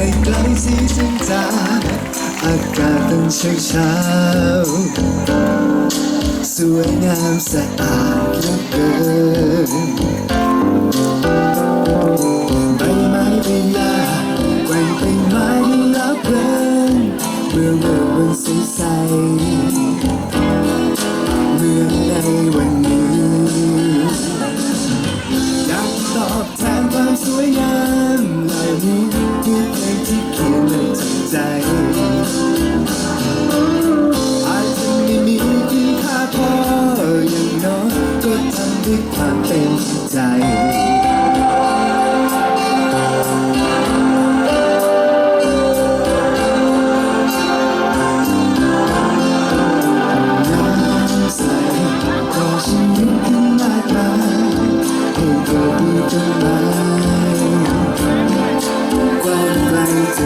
ไกลๆสีจันจาอากาศตอนเช้าเช้าสวยงามสะอาดเหลือเกินใบไม้ใบหญ้าแกว่งไปมาได้แล้วเพลินเมื่อเมื่อวันใส ค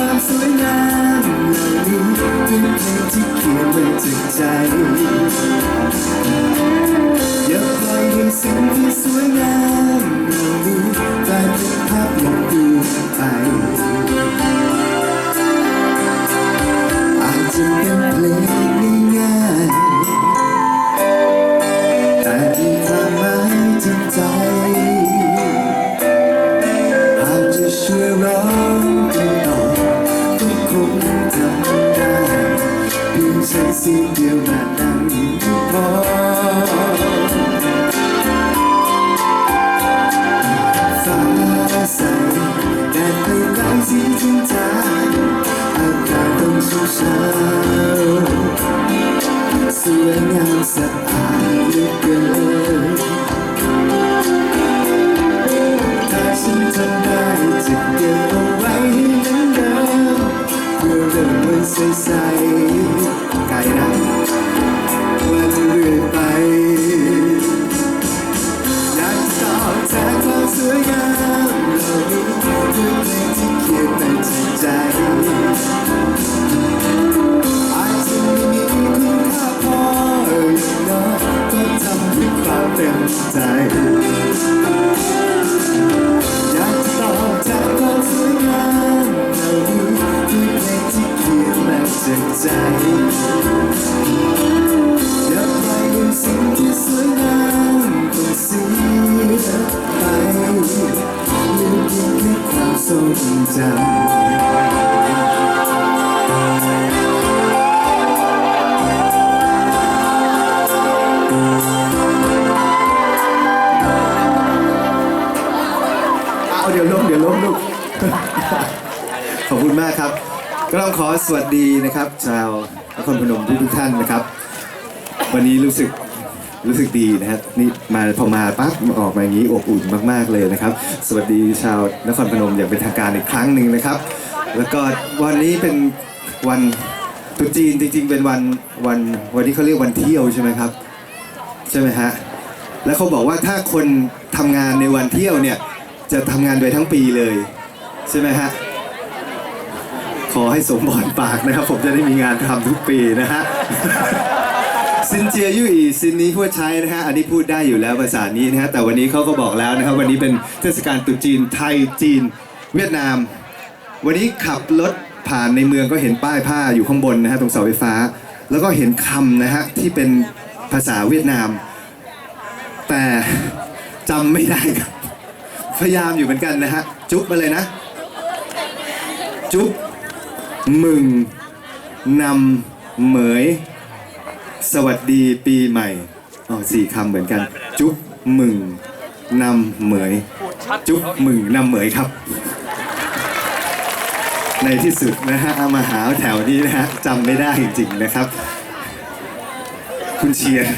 วามสวยงามเหล่านี้ด้วยเพลงที่เขียนมาจากใจ เพียงสิ่งเดียวนานั้นก็พอฟ้าใสแดดไปไกลสีจางจางอากาศต้องเช้าเช้าสวยงามสะอาดเหลือเกินถ้าฉันทำได้จะเก็บเอาไว้ให้เหมือนเดิมเพื่อเริ่มวันใสๆ เดี๋ยวล้มเดี๋ยวล้มลูกขอบคุณมากครับ ก็ต้องขอสวัสดีนะครับ ชาวนครพนมทุกท่านนะครับ วันนี้รู้สึกรู้สึกดีนะครับนี่มาพอมาปั๊บออกมาอย่างนี้อบอุ่นมาก ๆเลยนะครับ สวัสดีชาวนครพนมอย่างเป็นทางการอีกครั้งหนึ่งนะครับ แล้วก็วันนี้เป็นวันตรุษจีนจริง ๆ เป็นวันวันวันที่เขาเรียกวันเที่ยวใช่ไหมครับ ใช่ไหมฮะแล้วเขาบอกว่าถ้าคนทำงานในวันเที่ยวเนี่ย จะทำงานไปทั้งปีเลย ใช่ไหมฮะ ขอให้สมบรปากนะครับ ผมจะได้มีงานทำทุกปีนะฮะซินเจียยู่อีซินนี้พูดใช้นะฮะ อันนี้พูดได้อยู่แล้วภาษานี้นะฮะ แต่วันนี้เขาก็บอกแล้วนะครับ วันนี้เป็นเทศกาลตรุษจีนไทยจีน เวียดนาม วันนี้ขับรถผ่านในเมืองก็เห็นป้ายผ้าอยู่ข้างบนนะฮะตรงเสาไฟฟ้า แล้วก็เห็นคำนะฮะที่เป็นภาษาเวียดนาม แต่จำไม่ได้ครับ พยายามอยู่เหมือนกันนะฮะ จุ๊บมาเลยนะ จุ๊บมึงนำเหมย สวัสดีปีใหม่อ๋อสี่คำเหมือนกัน จุ๊บมึงนำเหมย จุ๊บมึงนำเหมยครับ ในที่สุดนะฮะเอามาหาแถวนี้นะฮะจำไม่ได้จริงๆนะครับ คุณเชียร์